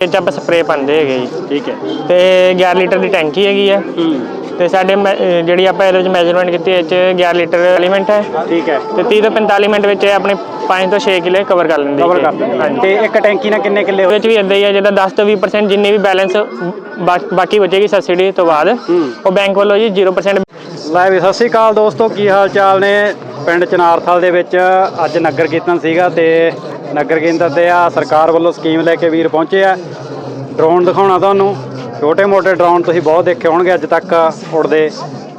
ਆਪਾਂ ਸਪਰੇਅ ਪਾਉਂਦੇ ਹੈਗੇ ਜੀ। ਠੀਕ ਹੈ। ਤੇ 11 ਲੀਟਰ ਦੀ ਟੈਂਕੀ ਹੈਗੀ ਹੈ ਹੂੰ। ਤੇ ਸਾਡੇ ਮੈ- ਅਹ ਜਿਹੜੀ ਆਪਾਂ ਇਹਦੇ ਵਿੱਚ ਮੈਜ਼ਰਮੈਂਟ ਕੀਤੀ ਇਹ ਚ 11 ਲੀਟਰ ਐਲੀਮੈਂਟ ਹੈ। ਠੀਕ ਹੈ। ਤੇ 30 ਤੋਂ 45 ਮਿੰਟ ਵਿੱਚ ਇਹ ਆਪਣੇ 5 ਤੋਂ 6 ਕਿਲੇ ਕਵਰ ਕਰ ਲੈਂਦੀ ਕਵਰ ਕਰ ਦਿੰਦੇ ਹਾਂਜੀ। ਤੇ ਇੱਕ ਟੈਂਕੀ ਨਾਲ ਕਿੰਨੇ ਕਿੱਲੇ ਵਿੱਚ ਵੀ ਇਦਾਂ ਹੀ ਹੈ ਜਿਹਦਾ 10 ਤੋਂ 20% ਜਿੰਨੀ ਵੀ ਬੈਲੈਂਸ ਬਾਕੀ ਬਚੇਗੀ ਸਬਸਿਡੀ ਤੋਂ ਬਾਅਦ। ਉਹ ਬੈਂਕ ਵੱਲੋਂ ਜੀ 0% ਲੈ ਵੀ ਸਤਿ ਸ਼੍ਰੀ ਅਕਾਲ ਦੋਸਤੋ ਕੀ ਹਾਲ ਚਾਲ ਨੇ? ਪਿੰਡ ਚਨਾਰਥਲ ਦੇ ਵਿੱਚ ਅੱਜ ਨਗਰ ਕੀਰਤਨ ਸੀਗਾ ਤੇ ਨਗਰ ਕੇਂਦਰ ਤੇ ਆ, ਸਰਕਾਰ ਵੱਲੋਂ ਸਕੀਮ ਲੈ ਕੇ ਵੀਰ ਪਹੁੰਚੇ ਆ। ਡਰੋਨ ਦਿਖਾਉਣਾ ਤੁਹਾਨੂੰ। ਛੋਟੇ ਮੋਟੇ ਡਰੋਨ ਤੁਸੀਂ ਬਹੁਤ ਦੇਖੇ ਹੋਣਗੇ ਅੱਜ ਤੱਕ ਉੜਦੇ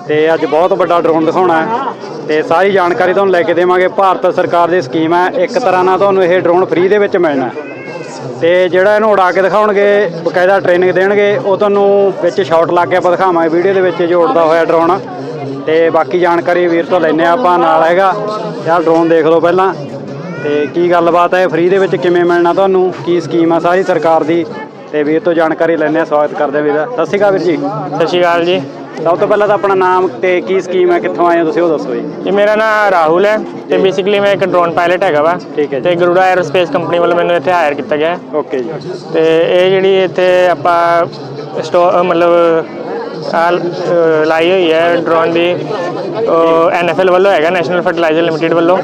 ਤੇ ਅੱਜ ਬਹੁਤ ਵੱਡਾ ਡਰੋਨ ਦਿਖਾਉਣਾ ਹੈ। ਤੇ ਸਾਰੀ ਜਾਣਕਾਰੀ ਤੁਹਾਨੂੰ ਲੈ ਕੇ ਦੇਵਾਂਗੇ। ਭਾਰਤ ਸਰਕਾਰ ਦੀ ਸਕੀਮ ਹੈ, ਇੱਕ ਤਰ੍ਹਾਂ ਨਾਲ ਤੁਹਾਨੂੰ ਇਹ ਡਰੋਨ ਫ੍ਰੀ ਦੇ ਵਿੱਚ ਮਿਲਣਾ ਹੈ। ਤੇ ਜਿਹੜਾ ਇਹਨੂੰ ਉਡਾ ਕੇ ਦਿਖਾਉਣਗੇ, ਬਕਾਇਦਾ ਟ੍ਰੇਨਿੰਗ ਦੇਣਗੇ, ਉਹ ਤੁਹਾਨੂੰ ਵਿੱਚ ਸ਼ਾਟ ਲਾ ਕੇ ਆਪਾਂ ਦਿਖਾਵਾਂਗੇ। ਵੀਡੀਓ ਦੇ ਵਿੱਚ ਜੋ ਉੜਦਾ ਹੋਇਆ ਡਰੋਨ। ਤੇ ਬਾਕੀ ਜਾਣਕਾਰੀ ਵੀਰ ਤੋਂ ਲੈਨੇ ਆ ਆਪਾਂ। ਨਾਲ ਹੈਗਾ। ਯਾਰ ਡਰੋਨ ਦੇਖ ਲਓ ਪਹਿਲਾਂ। ਤੇ ਕੀ ਗੱਲਬਾਤ ਹੈ? ਫ੍ਰੀ ਦੇ ਵਿੱਚ ਕਿਵੇਂ ਮਿਲਣਾ ਤੁਹਾਨੂੰ? ਕੀ ਸਕੀਮ ਆ? ਸਾਰੀ ਸਰਕਾਰ ਦੀ। ਤੇ ਵੀਰ ਤੋਂ ਜਾਣਕਾਰੀ ਲੈਨੇ ਆ ਸਵਾਗਤ ਕਰਦੇ ਆ ਵੀਰ ਦਾ। ਸਤਿ ਸ਼੍ਰੀ ਅਕਾਲ ਵੀਰ ਜੀ। ਸਤਿ ਸ਼੍ਰੀ ਅਕਾਲ ਜੀ। ਸਭ ਤੋਂ ਪਹਿਲਾਂ ਤਾਂ ਆਪਣਾ ਨਾਮ ਤੇ ਕੀ ਸਕੀਮ ਹੈ? ਕਿੱਥੋਂ ਆਏ ਹੋ ਤੁਸੀਂ? ਉਹ ਦੱਸੋ ਜੀ। ਜੀ ਮੇਰਾ ਨਾਮ ਰਾਹੁਲ ਹੈ ਤੇ ਬੇਸਿਕਲੀ ਮੈਂ ਇੱਕ ਡਰੋਨ ਪਾਇਲਟ ਹੈਗਾ ਵਾ। ਠੀਕ ਹੈ ਜੀ। ਤੇ ਗਰੂੜਾ ਐਰੋਸਪੇਸ ਕੰਪਨੀ ਵੱਲੋਂ ਮੈਨੂੰ ਇੱਥੇ ਹਾਇਰ ਕੀਤਾ ਗਿਆ। ਹੈ। ਓਕੇ ਜੀ। ਤੇ ਇਹ ਜਿਹੜੀ ਇੱਥੇ ਆਪਾਂ ਸਟੋ ਅਹ ਮਤਲਬ ਲਾਈ ਹੋਈ ਹੈ ਡਰੋਨ ਦੀ। ਐਨਐਫਐਲ ਵੱਲੋਂ ਹੈਗਾ ਨੈਸ਼ਨਲ ਫਰਟੀਲਾਈਜ਼ਰ ਲਿਮਟਿਡ ਵੱਲੋਂ।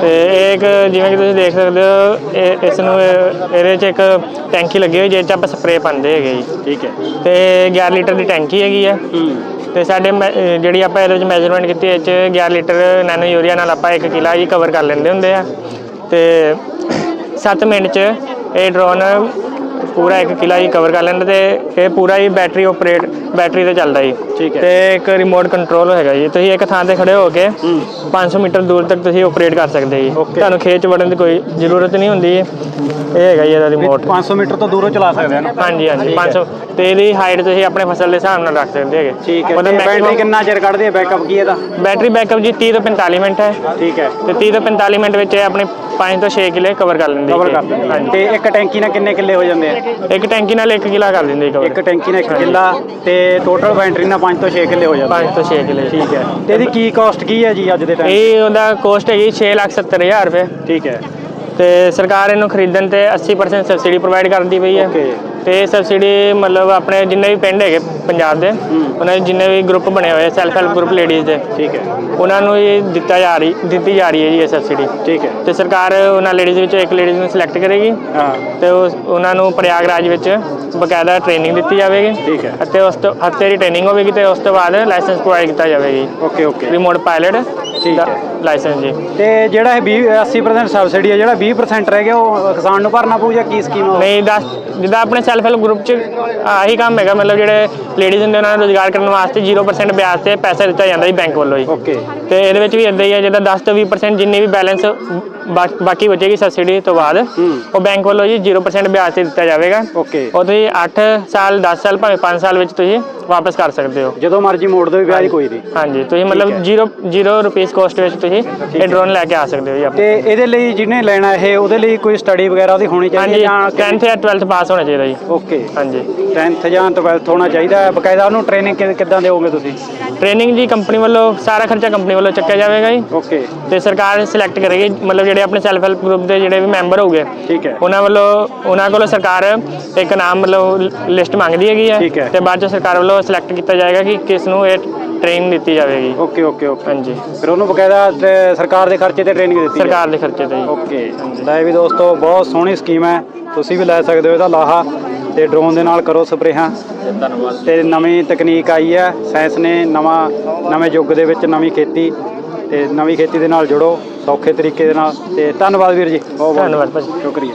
ਤੇ ਇਹ ਇੱਕ ਜਿਵੇਂ ਕਿ ਤੁਸੀਂ ਦੇਖ ਸਕਦੇ ਹੋ ਇਹ ਇਸ ਨੂੰ ਇਹ- ਇਹਦੇ 'ਚ ਇੱਕ ਟੈਂਕੀ ਲੱਗੀ ਹੋਈ ਜਿਸ 'ਚ ਆਪਾਂ ਸਪਰੇਅ ਪਾਉਂਦੇ ਹੈਗੇ ਜੀ। ਠੀਕ ਹੈ। ਤੇ 11 ਲੀਟਰ ਦੀ ਟੈਂਕੀ ਹੈਗੀ ਹੈ। ਤੇ ਸਾਡੇ ਜਿਹੜੀ ਆਪਾਂ ਇਹਦੇ ਵਿੱਚ ਮੈਜ਼ਰਮੈਂਟ ਕੀਤੀ ਇਹ 'ਚ 11 ਲੀਟਰ ਨੈਨੋ ਯੂਰੀਆ ਨਾਲ ਆਪਾਂ 1 ਕਿਲਾ ਜੀ ਕਵਰ ਕਰ ਲੈਂਦੇ ਹੁੰਦੇ ਆ। ਤੇ 7 ਮਿੰਟ 'ਚ ਇਹ ਡਰੋਨ ਪੂਰਾ 1 ਕਿਲਾ ਜੀ ਕਵਰ ਕਰ ਲੈਂਦਾ ਤੇ ਇਹ ਪੂਰਾ ਹੀ ਬੈਟਰੀ ਆਪਰੇਟ ਬੈਟਰੀ ਤੇ ਚੱਲਦਾ ਜੀ। ਠੀਕ ਹੈ। ਤੇ ਇੱਕ ਰਿਮੋਟ ਕੰਟਰੋਲ ਹੈਗਾ ਜੀ। ਤੁਸੀਂ ਇੱਕ ਥਾਂ ਤੇ ਖੜੇ ਹੋ ਕੇ 500 ਮੀਟਰ ਦੂਰ ਤੱਕ ਤੁਸੀਂ ਆਪਰੇਟ ਕਰ ਸਕਦੇ ਜੀ. ਤੁਹਾਨੂੰ ਖੇਚ ਵੜਨ ਦੀ ਕੋਈ ਜ਼ਰੂਰਤ ਨਹੀਂ ਹੁੰਦੀ ਇਹ ਹੈਗਾ ਜੀ ਇਹਦਾ ਰਿਮੋਟ 500 ਮੀਟਰ ਤੋਂ ਦੂਰੋਂ ਚਲਾ ਸਕਦੇ ਹਨ ਹਾਂਜੀ ਹਾਂਜੀ ਠੀਕ ਹੈ। 500 ਤੇ ਇਹਦੀ ਹਾਈਟ ਤੁਸੀਂ ਆਪਣੇ ਫਸਲ ਦੇ ਹਿਸਾਬ ਨਾਲ ਰੱਖ ਸਕਦੇ ਹੈਗੇ। ਠੀਕ ਹੈ। maximum- ਬੈਟਰੀ ਕਿੰਨਾ ਚਿਰ ਕੱਢਦੀ ਹੈ ਬੈਕਅਪ ਕੀ ਇਹਦਾ? ਬੈਟਰੀ ਬੈਕਅਪ ਜੀ 30 ਤੋਂ 45 ਮਿੰਟ ਹੈ। ਠੀਕ ਹੈ। ਤੇ 30 ਤੋਂ 45 ਮਿੰਟ ਵਿੱਚ ਇਹ ਆਪਣੇ 5 ਤੋਂ 6 ਕਿਲੇ ਕਵਰ ਕਰ ਲੈਂਦੀ ਕਵਰ। ਕਰ ਹਾਂਜੀ ਤੇ ਇੱਕ ਟੈਂਕੀ ਨਾਲ ਕਿੰਨੇ ਕਿੱਲੇ ਹੋ ਜਾਂਦੇ ਆ? ਇੱਕ ਟੈਂਕੀ ਨਾਲ 1 ਕਿਲਾ ਕਰ ਦਿੰਦੀ ਕਵਰ ਇੱਕ ਟੈਂਕੀ ਨਾਲ 1 ਕਿੱਲਾ ਤੇ ਟੋਟਲ ਬੈਟਰੀ ਨਾਲ 5 ਤੋਂ 6 ਕਿੱਲੇ ਹੋ ਜਾਂਦੇ 5 ਤੋਂ 6 ਕਿਲੇ। ਠੀਕ ਹੈ। ਤੇ ਇਹਦੀ ਕੀ ਕਾਸਟ ਕੀ ਹੈ ਜੀ ਅੱਜ ਦੇ ਟਾਈਮ ਇਹ ਉਹਦਾ ਕੋਸਟ ਹੈਗੀ 6,70,000 ਰੁਪਏ। ਠੀਕ ਹੈ। ਤੇ ਸਰਕਾਰ ਇਹਨੂੰ ਖਰੀਦਣ ਤੇ 80% ਸਬਸਿਡੀ ਪ੍ਰੋਵਾਈਡ ਕਰਦੀ ਪਈ ਹੈ। Okay. ਤੇ ਸਬਸਿਡੀ ਮਤਲਬ ਆਪਣੇ ਜਿੰਨੇ ਵੀ ਪਿੰਡ ਹੈਗੇ ਪੰਜਾਬ ਦੇ ਉਹਨਾਂ ਦੇ ਜਿੰਨੇ ਵੀ ਗਰੁੱਪ ਬਣੇ ਹੋਏ ਸੈਲਫ ਹੈਲਪ ਗਰੁੱਪ ਲੇਡੀਜ਼ ਦੇ। ਠੀਕ ਹੈ। ਉਹਨਾਂ ਨੂੰ ਇਹ ਦਿੱਤਾ ਜਾ ਰਹੀ ਦਿੱਤੀ ਜਾ ਰਹੀ ਹੈ ਜੀ ਇਹ ਸਬਸਿਡੀ ਠੀਕ ਹੈ। ਤੇ ਸਰਕਾਰ ਉਹਨਾਂ ਲੇਡੀਜ਼ ਵਿੱਚੋਂ ਇੱਕ ਲੇਡੀਜ਼ ਨੂੰ ਸਿਲੈਕਟ ਕਰੇਗੀ। ਹਾਂ। ਤੇ ਉਹਨਾਂ ਨੂੰ ਪ੍ਰਯਾਗਰਾਜ ਵਿੱਚ ਬਕਾਇਦਾ ਟ੍ਰੇਨਿੰਗ ਦਿੱਤੀ ਜਾਵੇਗੀ। ਠੀਕ ਹੈ। ਅਤੇ ਉਸ ਤੋਂ ਹਫ਼ਤੇ ਦੀ ਟ੍ਰੇਨਿੰਗ ਹੋਵੇਗੀ ਤੇ ਉਸ ਤੋਂ ਬਾਅਦ ਲਾਇਸੈਂਸ ਪ੍ਰੋਵਾਈਡ ਕੀਤਾ ਜਾਵੇਗੀ। Okay okay. ਰਿਮੋਟ ਪਾਇਲਟ ਠੀਕ ਹੈ। ਲਾਇਸੈਂਸ ਜੀ। ਤੇ ਜਿਹੜਾ ਇਹ 20 80% ਸਬਸਿਡੀ ਹੈ ਜਿਹੜਾ 20% ਰਹਿ ਗਿਆ ਉਹ ਕਿਸਾਨ ਨੂੰ ਭਰਨਾ ਪਊ ਜਾਂ ਕੀ ਸਕੀਮ ਆ ਨਹੀਂ ਦੱਸ ਜਿੱਦਾਂ ਆਪਣੇ ਸੈਲਫ ਹੈਲਪ ਗਰੁੱਪ 'ਚ ਆਹੀ ਕੰਮ ਹੈਗਾ ਮਤਲਬ ਜਿਹੜੇ ਲੇਡੀਜ਼ ਹੁੰਦੇ ਉਹਨਾਂ ਨੂੰ ਰੋਜ਼ਗਾਰ ਕਰਨ ਵਾਸਤੇ 0% ਵਿਆਜ ਤੇ ਪੈਸਾ ਦਿੱਤਾ ਜਾਂਦਾ ਜੀ ਬੈਂਕ ਵੱਲੋਂ ਜੀ। ਓਕੇ ਤੇ ਇਹਦੇ ਵਿੱਚ ਵੀ ਇਦਾਂ ਹੀ ਹੈ ਜਿਹਦਾ 10 ਤੋਂ 20% ਜਿੰਨੀ ਵੀ ਬੈਲੈਂਸ ਬਾਕੀ ਬਚੇਗੀ ਸਬਸਿਡੀ ਤੋਂ ਬਾਅਦ ਉਹ ਬੈਂਕ ਵੱਲੋਂ ਜੀ 0% ਵਿਆਜ ਤੇ ਦਿੱਤਾ ਜਾਵੇਗਾ। ਓਕੇ ਉਹ ਤੁਸੀਂ 8 ਸਾਲ 10 ਸਾਲ ਭਾਵੇਂ 5 ਸਾਲ ਵਿੱਚ ਤੁਸੀਂ ਵਾਪਸ ਕਰ ਸਕਦੇ ਹੋ। ਜਦੋਂ ਮਰਜ਼ੀ ਮੋੜ ਦੋ ਵਿਆਜ ਕੋਈ ਨਹੀਂ। ਹਾਂਜੀ। ਤੁਸੀਂ ਮਤਲਬ 0 0 ਰੁਪਏ ਕੋਸਟ ਵਿੱਚ ਤੁਸੀਂ ਇਹ ਡਰੋਨ ਲੈ ਕੇ ਆ ਸਕਦੇ ਹੋ ਜੀ ਤੇ ਇਹਦੇ ਲਈ ਜਿਹਨੇ ਲੈਣਾ ਇਹ ਉਹਦੇ ਲਈ ਕੋਈ ਸਟੱਡੀ ਵਗੈਰਾ ਉਹਦੀ ਹੋਣੀ ਚਾਹੀਦੀ ਹਾਂਜੀ ਹੈ 10th ਜਾਂ 12th ਪਾਸ ਹੋਣਾ ਚਾਹੀਦਾ ਜੀ। ਓਕੇ ਹਾਂਜੀ। 10th ਜਾਂ 12th ਹੋਣਾ ਚਾਹੀਦਾ ਹੈ। ਬਕਾਇਦਾ ਉਹਨੂੰ ਟ੍ਰੇਨਿੰਗ ਕਿੱਦਾਂ ਦਿਓਗੇ ਤੁਸੀਂ? ਟ੍ਰੇਨਿੰਗ ਜੀ ਕੰਪਨੀ ਵੱਲੋਂ ਸਾਰਾ ਖਰਚਾ ਕੰਪਨੀ ਵੱਲੋਂ ਚੱਕਿਆ ਜਾਵੇਗਾ ਜੀ। ਓਕੇ ਤੇ ਸਰਕਾਰ ਸਿਲੈਕਟ ਕਰੇਗੀ ਮਤਲਬ ਜਿਹੜੇ ਆਪਣੇ ਸੈਲਫ ਹੈਲਪ ਗਰੁੱਪ ਦੇ ਜਿਹੜੇ ਵੀ ਮੈਂਬਰ ਹੋਗੇ ਠੀਕ ਹੈ। ਉਹਨਾਂ ਵੱਲੋਂ ਉਹਨਾਂ ਕੋਲੋਂ ਸਰਕਾਰ ਇੱਕ ਨਾਮ ਮਤਲਬ ਲਿਸਟ ਮੰਗਦੀ ਹੈਗੀ ਠੀਕ ਹੈ। ਹੈ ਤੇ ਬਾਅਦ ਚ ਸਰਕਾਰ ਵੱਲੋਂ ਸਿਲੈਕਟ ਕੀਤਾ ਜਾਏਗਾ ਕਿ ਕਿਸ ਨੂੰ ਇਹ ਟ੍ਰੇਨਿੰਗ ਦਿੱਤੀ ਜਾਵੇਗੀ। ਓਕੇ ਓਕੇ ਓਕੇ ਹਾਂਜੀ। ਫਿਰ ਉਹਨੂੰ ਬਕਾਇਦਾ ਤੇ ਸਰਕਾਰ ਦੇ ਖਰਚੇ ਤੇ ਟ੍ਰੇਨਿੰਗ ਦਿੱਤੀ। ਸਰਕਾਰ ਦੇ ਖਰਚੇ ਤੇ ਜੀ। ਓਕੇ ਲੈ ਵੀ ਦੋਸਤੋ ਬਹੁਤ ਸੋਹਣੀ ਸਕੀਮ ਹੈ। ਤੁਸੀਂ ਵੀ ਲੈ ਸਕਦੇ ਹੋ ਇਹਦਾ ਲਾਹਾ ਤੇ ਡਰੋਨ ਦੇ ਨਾਲ ਕਰੋ ਸਪਰੇਹਾਂ। ਤੇ ਨਵੀਂ ਤਕਨੀਕ ਆਈ ਹੈ ਸਾਇੰਸ ਨੇ ਨਵਾਂ ਨਵੇਂ ਯੁੱਗ ਦੇ ਵਿੱਚ ਨਵੀਂ ਖੇਤੀ ਤੇ ਨਵੀਂ ਖੇਤੀ ਦੇ ਨਾਲ ਜੁੜੋ ਸੌਖੇ ਤਰੀਕੇ ਦੇ ਨਾਲ। ਤੇ ਧੰਨਵਾਦ ਵੀਰ ਜੀ। ਬਹੁਤ ਬਹੁਤ ਧੰਨਵਾਦ ਭਾਜੀ। ਸ਼ੁਕਰੀਆ।